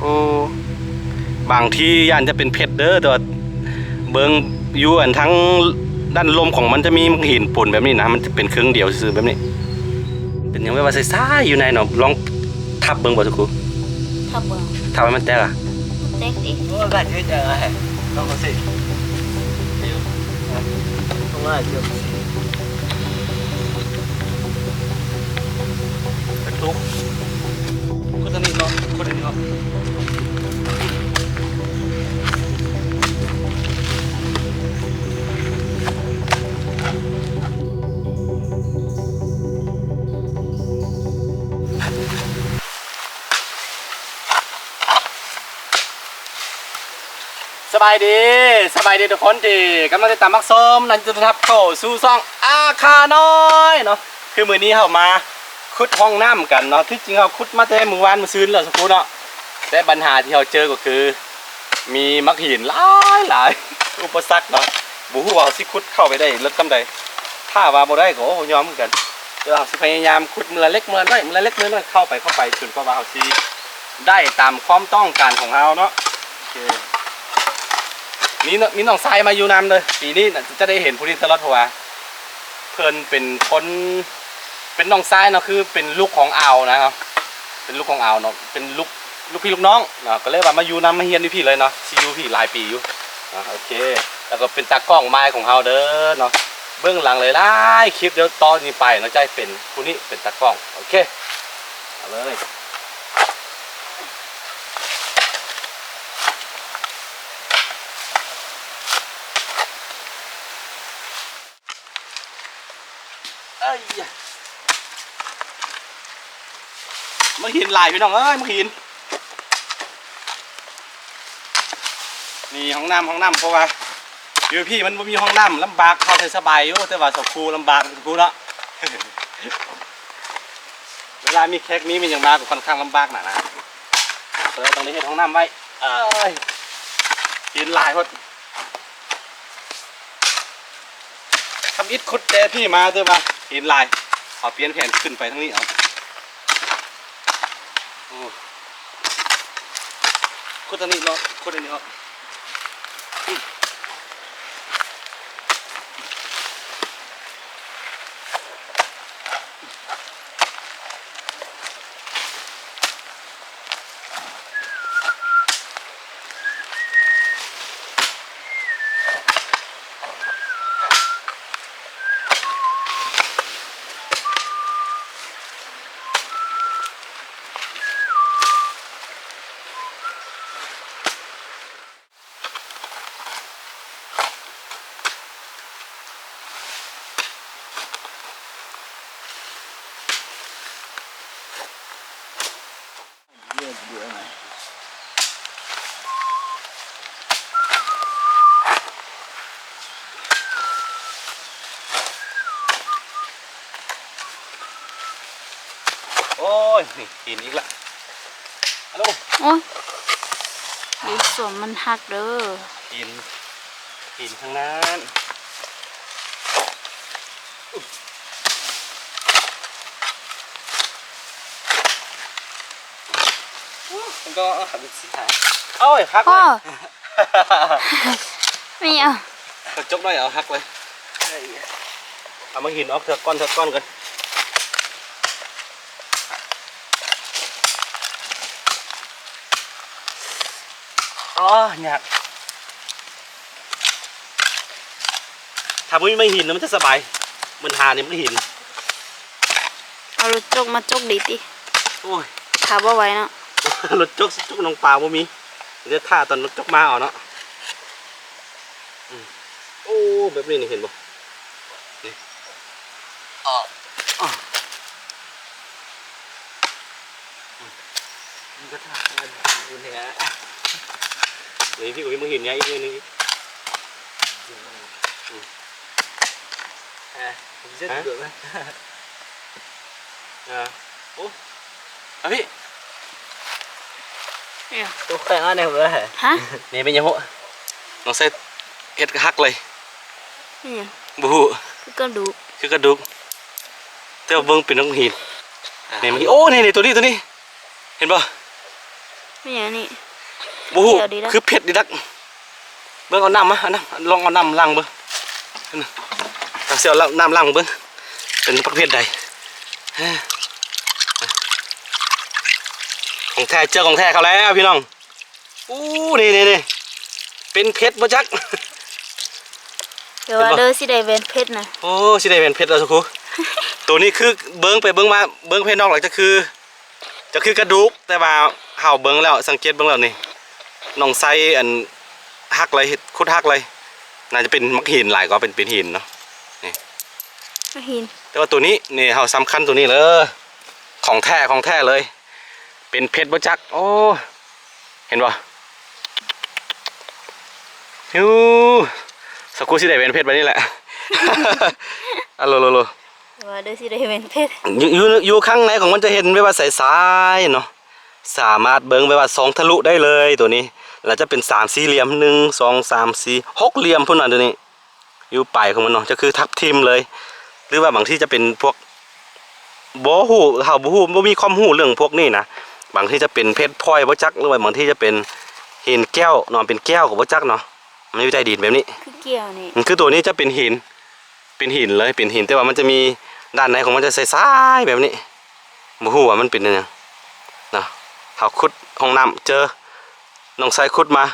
โอ้บางที่ย่านจะเป็นเพชรเด้อแต่ว่าเบิงอยู่อันทั้งด้านลมของมันจะมีหินปุ่นแบบนี้นะมันจะเป็นเครื่องเดียวซื่อๆแบบนี้ เป็นหยังไงว่าใส่ๆอยู่ในเนาะลองทับเบิงบ่ทุกครูถ้าเบิ่งทับให้มันแตกอะเต็กดิ Ủa, bạn chưa chờ hả? Không có gì. Hiểu. Hả? Không ai chưa. กระทุก สบายดีสบายดีทุกคนที่กำลังติดตามมักส้มนั่นจะทับเข้าสู่ซ่องอาคาน้อยเนาะคือมือนี้เขามาขุดห้องน้ำกันเนาะที่จริงเขาขุดมาแต่มือวานมือซื้อแล้วสักครู่เนาะแต่ปัญหาที่เราเจอก็คือ มีมักหินหลายหลายอุปสรรคเนาะบุหัวเขาสิขุดเข้าไปได้รถกำใดถ้าว่าบ่ได้ก็ยอมเหมือนกันเดี๋ยวเราสิพยายามขุดมือเล็กมือน้อยมือเล็กมือละน้อยเข้าไปเข้าไปจนกว่าเขาสิได้ตามความต้องการของเราเนาะโอเค มีนมีน้องทรายมาอยู่นำเลยปีนี้จะได้เห็นผู้ที่ตลอดเพราะว่าเพิ่นเป็นคนเป็นน้องทรายเนาะคือเป็นลูกของอ่าวนะครับ เป็นลูกของอ่าวเนาะเป็นลูกลูกพี่ลูกน้องเนาะก็เลยว่ามาอยู่นำมาเฮียนที่พี่เลยเนาะซีอยู่พี่หลายปีอยู่อะโอเค แล้วก็เป็นตากล้องไม้ของเฮาเด้อเนาะเบื้องหลังเลยหลายคลิปเดี๋ยวตอนนี้ไปเนาะจะให้เป็นผู้นี้เป็นตากล้องโอเคเอาเลย เอ้ย มาหินหลายพี่น้องเอ้ยมาหินนี่ห้องน้ำห้องน้ำเพราะว่าอยู่พี่มันมีห้องน้ำลำบากเข้าไปสบายอยู่แต่ว่าสกูลำบากสกูเนาะเวลามีแขกนี้มันยังมากค่อนข้างลำบากหน่อยนะเลยต้องได้เห็นห้องน้ำไว้เอ้ยหินหลายพดทำอิดขุดแต่พี่มาเด้อมาหินลายเอเปลี่ยนแผนขึ้นไปทั้งนี้เอาโอ้ ขุดตรงนี้เนาะ ขุดตรงนี้เนาะ Bữa bữa này. โอ้ยนี่หินอีกละฮัลโหลโอ้ยดินสวมมันหักเด้อหินหินทั้งนั้น ก็หักเป็นสีหายเอ้ยหักเลพ่อยไม่เอากระจกหน่อยเอาหักเลยเอามาหินออกเถอะก้อนเถอะก้อนกันอ๋อหนักถ้าไม่หินนะมันจะสบายมันหาเนี่ยมันหินเอารถจกมาจกดีติโอ้ย ขาบ่ไหว้เนาะ รถจกจกน้องปลาบ่มีเดี๋ยวท่าตอนรถจกมาเอาเนาะอืมโอ้แบบนี้นี่เห็นบ่นี่อ๋ออ๋ออืมมันก็ท่าได้ดูเนี่ยนี่พี่อุ้ยมึงเห็นไงอีกนิดนึงอีก À, rất Hả? bữa này. อ่าโอ้เอาพี่ เนี่ย Tôi khỏe ăn này bữa hả? ฮะนี่เป็นยังโหน้องเซตเฮ็ดกระหักเลยนี่หยังบูฮูคือกระดูกคือกระดูกแต่ว่าเบิ่งเป็นน้องหินนี่เมื่อกี้โอ้นี่นี่ตัวนี้ตัวนี้ เห็นป่ะไม่อย่างนี้บูฮูเดี๋ยวดีนะคือเผ็ดดีดัก เบิ่งเอาน้ำมาเอาน้ำลองเอาน้ำล้างเบิ่งเอาเสียวน้ำล้างเบิ่งเป็นประเภทใดเอ้อ ของแท้เจอของแท้เขาแล้วพี่น้องอู้นี่นี่นี่เป็นเพชรบ่จักเดี๋ยวว่าเห็นปะเด้อสิได้เวนเพชรนะโอ้สิได้เป็นเพชรแล้วสักครู่ตัวนี้คือเบิ้งไปเบิ้งมาเบิ้งเพชรนอกหลังจะคือ จะคือกระดูกแต่ว่าเห่าเบิ้งแล้วสังเกตเบิ้งแล้วนี่น้องไซอันหักเลยคุดหักเลย น่าจะเป็นมักหินหลายกว่าเป็นเป็นหินเนาะมาหินแต่ว่าตัวนี้นี่เห่าสำคัญตัวนี้เลยของแท้ของแท้เลย เป็นเพชรบ่จัก โอ้ เห็นป่ฮิวสักครู่สิได้เป็นเพชรแบบนี้แหละอะโลโลโลเดี๋ยวว่าเด้อสิได้เวนเพชรอยู่อยู่อยู่ข้างในของมันจะเห็นไว้ว่าใสายๆเนาะสามารถเบิ้งไว้ว่าสองทะลุได้เลยตัวนี้ แล้วจะเป็นสามสี่เหลี่ยมหนึ่งสองสามสี่หกเหลี่ยมพุ่นน่ะตัวนี้ อยู่ปลายของมันเนาะจะคือทับทิมเลย หรือว่าบางที่จะเป็นพวกโบหูเฮาบ่ฮู้บ่มีความรู้เรื่องพวกนี้นะ บางที่จะเป็นเพชรพลอยบ่จักหรือว่าบางที่จะเป็นหินแก้วนอนเป็นแก้วก็บ่จักเนาะมันอยู่ใต้ดินแบบนี้คือเกี่ยวนี่มันคือตัวนี้จะเป็นหิน เป็นหินเลยเป็นหินแต่ว่ามันจะมีด้านในของมันจะใสๆแบบนี้บ่ฮู้ว่ามันเป็นยังไงนะเขาขุดห้องน้ำเจอน้องชายขุดมา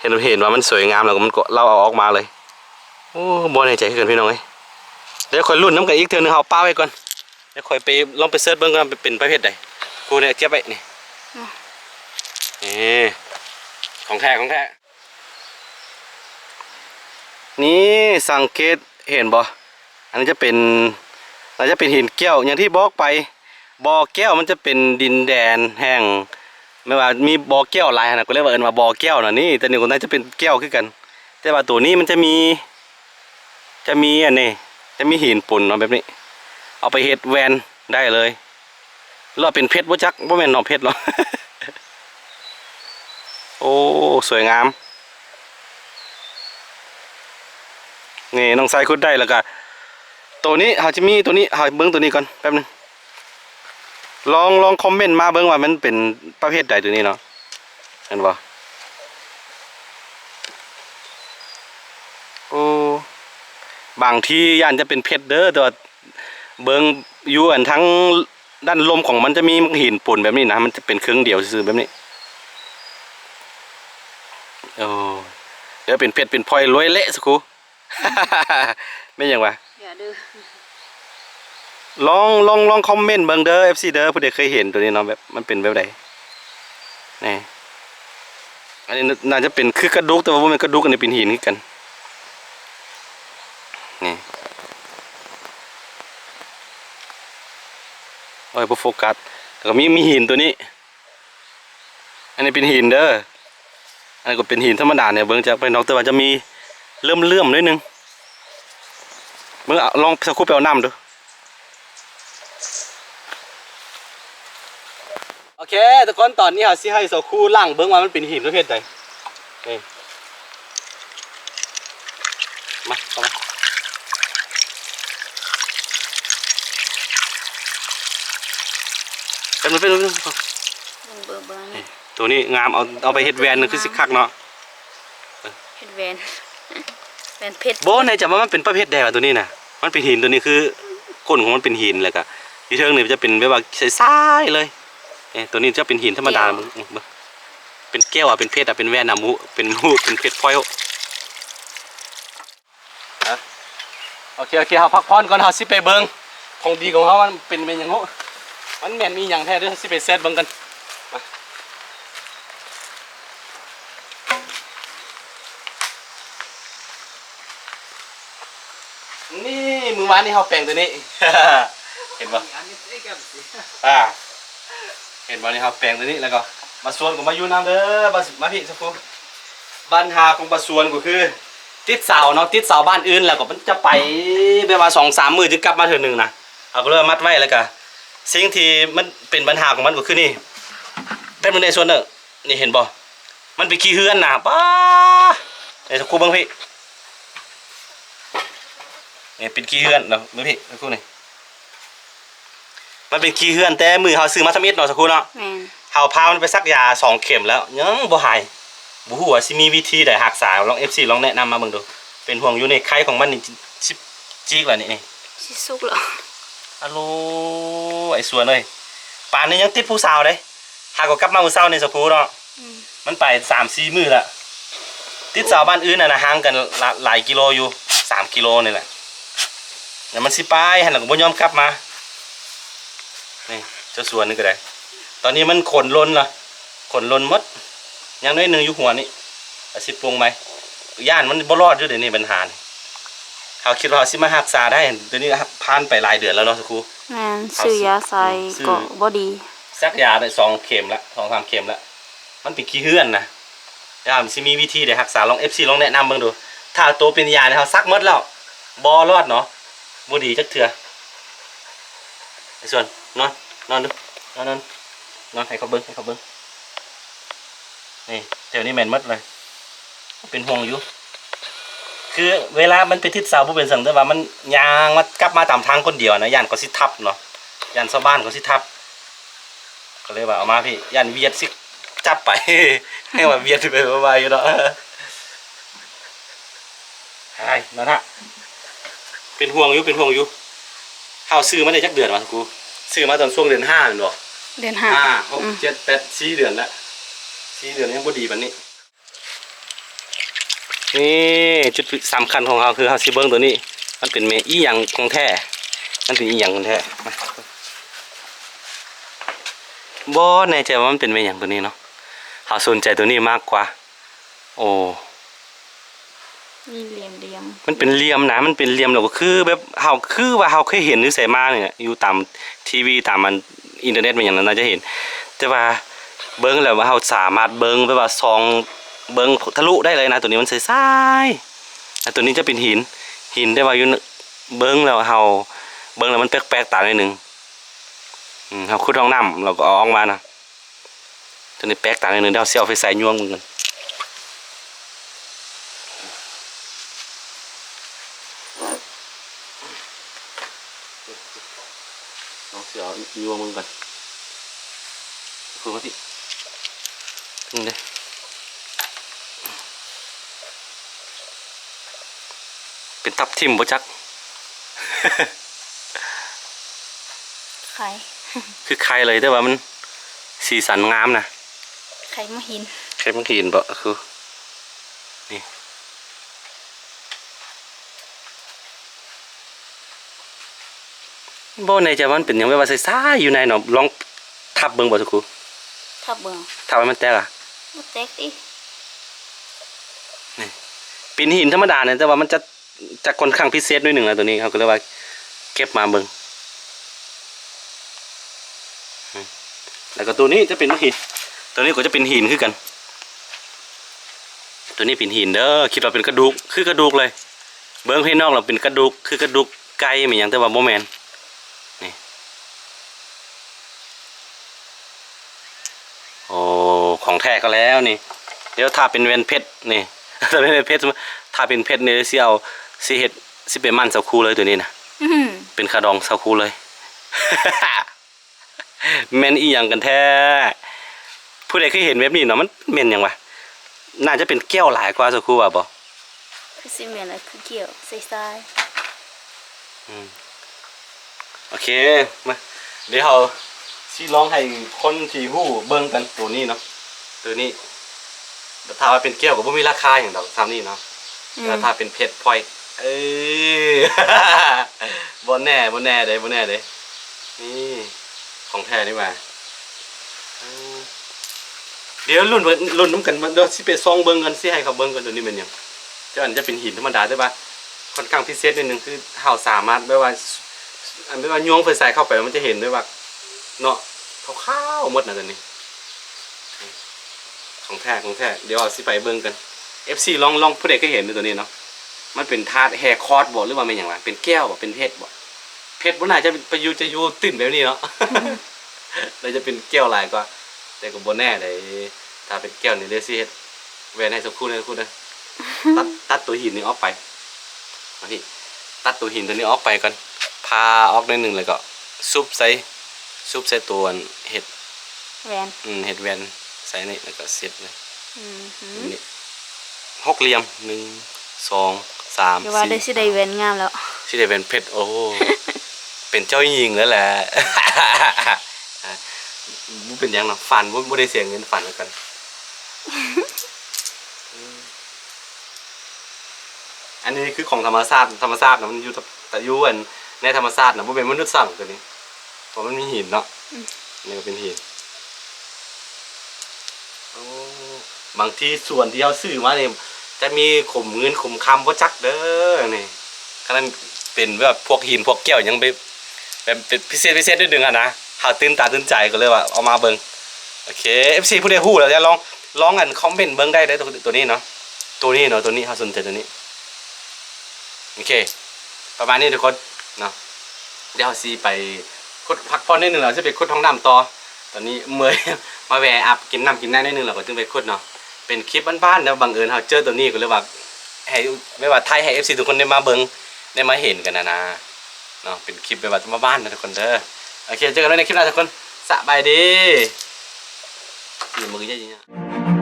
เห็นเห็นว่ามันสวยงามแล้วก็มันก็เราเอาออกมาเลยโอ้บ่ในใจขึ้นพี่น้องเอ้ยเดี๋ยวค่อยรุ่นน้ำกันอีกเทื่อนึงเอาป้าไว้ก่อนเดี๋ยวค่อยไปลองไปเสิร์ชเบิ่งกันว่าเป็นประเภทใด กูเนี่ยเก็บไว้นี่นี่ของแท้ของแท้นี่สังเกตเห็นบ่อันนี้จะเป็นเราจะเป็นหินแก้วอย่างที่บอกไปบ่อแก้วมันจะเป็นดินแดนแห้งไม่ว่ามีบ่อแก้วหลายขนาดก็เรียกว่าเอิ้นว่าบ่อแก้วน่ะนี่แต่นี่คนนั้นจะเป็นแก้วคือกัน แต่ว่าตัวนี้มันจะมี จะมีอันนี้จะมีหินปุ่นเนาะแบบนี้ เอาไปเฮ็ดแวนได้เลย แล้วเป็นเพชรบ่จักบ่แม่นเนาะเพชรหรอโอ้สวยงาม นี่น้องทรายคุดได้แล้วก็ตัวนี้เขาจะมีตัวนี้เขาเบิ้งตัวนี้ก่อนแป๊บหนึงลองลองคอมเมนต์มาเบิ้งว่ามันเป็นประเภทใดตัวนี้เนาะเห็นบ่โอ้บางที่ย่านจะเป็นเพชรเด้อแต่ว่าเบิ้งอยู่อันทั้ง ด้านลมของมันจะมีหินปุ่นแบบนี้นะ มันจะเป็นเครื่องเดียวซื่อๆแบบนี้โอ้เดี๋ยวเป็นเพชรเป็นพลอยรวยเละสักครู่ไม่ยังวะอย่าดื้อลองลองลองคอมเมนต์เบิ่งเด้อ FC เด้อผู้ใดเคยเห็นตัวนี้เนาะแบบมันเป็นแบบใดนี่อันนี้น่าจะเป็นคือกระดูกแต่ว่าบ่แม่นกระดูกอันนี้เป็นหินคือกันนี่ โอ้ยบ่โฟกัสแล้วก็มีมีหินตัวนี้ อันนี้เป็นหินเด้ออันนี้ก็เป็นหินธรรมดาเนี่ยเบิ่งจากไปนอกแต่ว่าจะมีเลื่อมเลื่อมๆนิดนึงเบิ่งเอาลองสักครู่ไปเอาน้ำดูโอเคทุกคนตอนนี้เขาสิให้โซคูล่างเบิ้งว่ามันเป็นหินประเภทใดนี่มาเข้ามา เป็นมันเป็นมันเป็นเบิ่งเบิ่งเบิ่งนี่ตัวนี้งามเอาเอาไปเฮ็ดแวนนึงคือสิคักเนาะเฮ็ดแวนแวนเพชรโบในจะว่ามันเป็นประเภทใดวะตัวนี้น่ะมันเป็นหินตัวนี้คือก้นของมันเป็นหินเลยกะที่เทิงนี่มันจะเป็นแบบว่าใสๆเลยเอ้ตัวนี้จะเป็นหินธรรมดามึงมึงเบิ่งเป็นแก้วอะเป็นเพชรอะเป็นแวนอะหมูเป็นหมูเป็นเพชรพลอยอะโอเคโอเคเฮาพักผ่อนก่อนเฮาสิไปเบิ่งของดีของเฮามันเป็นเป็นหยังโห มันแม่นมีหยังแท้ด้อสิไปเซตบิ่งกันมานี่มือวานนี่เฮาแปลงตัวนี้ เห็นบ่อ่า เห็นบอลนี่ครับแปลงตัวนี้แล้วก็มาสวนกับมาอยู่น้ำเด้อมามาพี่สักครู่บ้านหาของปลาสวนก็คือ ติดเสาเนาะติดเสาบ้านอื่นแล้วก็มันจะไปไปมาสองสามมือจะกลับมาเถอะหนึ่งนะเอาก็เลยมัดไว้แล้วก็ สิ่งที่มันเป็นปัญหาของมันก็คือนี่เป็นมันในส่วนเนอะนี่เห็นบ่มันเป็นขี้เฮือนนะป้าไอ้สักครู่เบ้างพี่นี่เป็นขี้เฮือนเนาะเบ้างพี่สักครู่นี่มันเป็นขี้เฮือนแต่มือเขาซื้อมาทำอิฐเนาะสักครู่เนาะแม่นเฮาพามันไปซักยาสองเข็มแล้วยังบ่หายบ่ฮู้ว่าสิมีวิธีใดรักษาลอง FC ลองแนะนำมาเบิ่งดู เป็นห่วงอยู่ในไข้ของมันนี่สิบจีกแล้วนี่นี่สิสุกเหรอฮัลโหล ไอ้สวนเอ้ยป่านนี้ยังติดผู้สาวเด้หากก็กลับมามื้อเช้านี่สะพูเนาะอืมมันไป3-4มื้อละติดสาวบ้านอื่นน่ะนะห่างกันหลาหลายกิโลอยู่สามกิโลนี่แหละแล้วมันสิไปหั่นแล้วก็บ่ยอมกลับมานี่เจ้าสวนนี่ก็ได้ ตอนนี้มันขนล้นละขนล้นหมดยังน้อยหนึงอยู่หัวนี่อาสิปรุงไหมย่านมันบ่รอดอยู่เดี๋ยวนี้ปัญหานี่ เขาคิดว่าเขาสิมารักษาได้เดี๋ยวนี้ผ่านไปหลายเดือนแล้วเนาะสักครูแม่นซื้อยาใส่ซื้อก็บ่ดีซักยาได้สองเข็มละสองสามเข็มละมันเป็นขี้เหื่อนนะยามสิมีวิธีได้รักษาลอง FC ลองแนะนำเบิ่งดู ถ้าตัวเป็นยาเนี่ยเขาซักหมดแล้วบ่รอดเนาะบ่ดีจักเทื่อไอ้ส่วนนอนนอนดูนอนนอนนอนให้เขาเบิ่งให้เขาเบิ่งนี่เดี๋ยวนี้แม่นหมดเลย เป็นห่วงอยู่ คือเวลามันไปทิศเสาบ่เป็นสังแต่ว่ามันยางมากลับมาตามทางคนเดียวนะย่านก็สิทับเนาะย่านชาวบ้านก็สิทับ ก็เลยว่าเอามาพี่ย่านเวียดสิจับไป ให้ว่าเวียดไปบ่าอยู่เนาะใช่นั่นฮะเป็นห่วงอยู่เป็นห่วงอยู่เฮาซื้อมาได้จักเดือนวะกูซื้อมาตอนช่วงเดือนห้าแม่นบ่เดือนห้าห้าหกอืมเจ็ดแปดสี่เดือนละสี่เดือนยังบ่ดีปานนี้ นี่จุดสำคัญของเราคือเฮาสิเบิ่งตัวนี้ มันเป็นเมอีหยังของแท้มันเป็นอีหยังของแท้มาบ่แน่ใจว่ามันเป็นเมหยังตัวนี้เนาะเฮาสนใจตัวนี้มากกว่า โอ้มีเหลี่ยมเหลี่ยมมันเป็นเหลี่ยมนะมันเป็นเหลี่ยมแล้วก็คือแบบเฮาคือว่าเฮาเคยเห็นหรือใส่มาเนี่ยอยู่ตามทีวีตามมันอินเทอร์เน็ตมันอย่างนั้นน่าจะเห็น แต่ว่าเบิ่งแล้วว่าเฮาสามารถเบิ่งแบบว่าซอง เบิ่งทะลุได้เลยนะ ตัวนี้มันใสๆแต่ตัวนี้จะเป็นหิน หินได้ว่าอยู่ในเบิ่งแล้วเฮาเบิ่งแล้วมันแปลกๆตาหน่อยหนึงอืมเฮาขุดห้องน้ำเราก็เอาออกมานะตัวนี้แปลกตาหน่อยหนึงเดี๋ยวเอาสิเอาไปใส่ยวงมึงกันลองเสียยัวมึงก่อนคือมาที่นี่เลย เป็นทับทิมบ่จักไข่คือใครเลยแต่ว่ามัน สีสันงามนะไข่มะหินใครมันกินบ่คือนี่บ่ในใจว่ามันเป็นหยังไงว่าใส่ซ่าอยู่ในเนาะลองทับเบิ่งบ่ทุกครูถ้าเบิ่งทับให้มันแตกอะบ่แตกติเป็นหินธรรมดาเนี่ยแต่ว่ามันจะ จะค่อนข้างพิเศษด้วยหนึ่งนะตัวนี้เขาก็เรียกว่า เก็บมาเบิงแล้วก็ตัวนี้จะเป็นหินตัวนี้ก็จะเป็นหินคือกัน ตัวนี้เป็นหินเด้อคิดว่าเป็นกระดูกคือกระดูกเลย เบิ้งให้นอกเราเป็นกระดูกคือกระดูกไก่เหมือนอย่างแต่ว่าโมแมนนี่โอ้ของแท้ก็แล้วนี่เดี๋ยวถ้าเป็นเวนเพชรนี่ถ้าเป็นเพชรถ้าเป็นเพชรเนี่ยสิเอา สิเฮ็ดสิเป็นมันเสาคูเลยตัวนี้นะอื้อหือเป็นคาดองเสาคูเลย แม่นอีหยังกันแท้ ผู้ใดเคยเห็นแบบนี้เนาะมันแม่นหยังวะน่าจะเป็นแก้วหลายกว่าเสาคูว่าบ่คือสิแม่นอะไรคือเกี่ยวใส่ทรายโอเคมาเดี๋ยวเราสิลองให้คนที่ฮู้เบิ่งกันตัวนี้เนาะตัวนี้ถ้าว่าเป็นแก้วก็บ่มีราคาอย่างดอกซ้ำนี่เนาะอืมแล้วถ้าเป็นเพชรพลอย เอ้ยบนแน่บนแน่เด้บนแน่เด้นี่ของแท้นี่มาเดี๋ยวรุ่นรุ่นน้ำกันมันเดี๋ยวสิไปซองเบิ่งกันสิให้เขาเบิ่งกันตัวนี้เป็นยังเจ้าอันจะเป็นหินธรรมดาได้ปะค่อนข้างพิเศษนิดนึงคือเฮาสามารถแบบว่าอันแบบว่ายวงไฟใส่เข้าไปมันจะเห็นด้วยว่าเนาะขาวๆหมดนะตัวนี้ ของแท้ของแท้เดี๋ยวเอาสิไปเบิ่งกัน FC ลองลองผู้ใดก็เห็นดูตัวนี้เนาะ มันเป็นธาตุแฮร์คอร์ดบ่หรือว่าเป็นอย่างไรเป็นแก้วบ่เป็นเพชรบ่เพชรบ่น่าจะไปอยู่จะอยู่ตื่นแบบนี้เนาะเลยจะเป็นแก้วลายกว่าแต่ก็บ่แน่เลยถ้าเป็นแก้วนี่เดี๋ยวสิเฮ็ดแหวนให้สักครู่นึงสักครู่นึงตัดตัดตัวหินนี้ออกไปเอาพี่ตัดตัวหินตัวนี้ออกไปก่อนพาออกหนิดนึงแล้วก็ซุบใส่ซุบใส่ตัวเห็ดแหวนอืมเห็ดแวนใส่นี่แล้วก็เสร็จเลยอืมหือนี่หกเหลี่ยมหนึ่ง สองสามเดี๋ยวว่าได้สิได้แหวนงามแล้วที่ได้เป็นเพชรโอ้เป็นเจ้าหญิงแล้วแหละบ่เป็นหยังเนาะฝันบ่ได้เสียเงินฝันแล้วกันอันนี้คือของธรรมชาติธรรมชาตินะมันอยู่แต่อยู่อันในธรรมชาตินะบ่เป็นมนุษย์สร้างตัวนี้เพราะมันมีหินเนาะนี่ก็เป็นหินโอ้บางที่ส่วนที่เขาซื้อมาเนี่ย จะมีขมเงินขมคำบ่จักเด้อนี่ขนาดเป็นแบบพวกหินพวกแก้วยังไปแบบเป็นพิเศษพิเศษนิดนึงอะนะหาตื่นตาตื่นใจก็เลยว่าเอามาเบิงโอเค FC ผู้ใดฮู้แล้วจะลองลองอันคอมเมนต์เบิงได้เด้ตัวตัวนี้เนาะตัวนี้เนาะตัวนี้เฮาสนใจตัวนี้โอเค ประมาณนี้ทุกคนเนาะเดี๋ยวซีไปคุดพักผ่อนนิดนึงเราจะไปคุดท้องน้ำต่อตอนนี้เมื่อยมาแวะอัพกินน้ำกินน้ำนิดนึงเราก็ถึงไปคุดเนาะ เป็นคลิปบ้านๆนะบังเอิญเราเจอตัวนี้ก็เลยว่าให้ไม่ว่าไทยให้เอฟซีทุกคนได้มาเบิ่งได้มาเห็นกันนะนะเนาะเป็นคลิปแบบว่ามาบ้านนะทุกคนเด้อโอเคเจอกันในคลิปหน้าทุกคนสบายดีมือเยอะๆ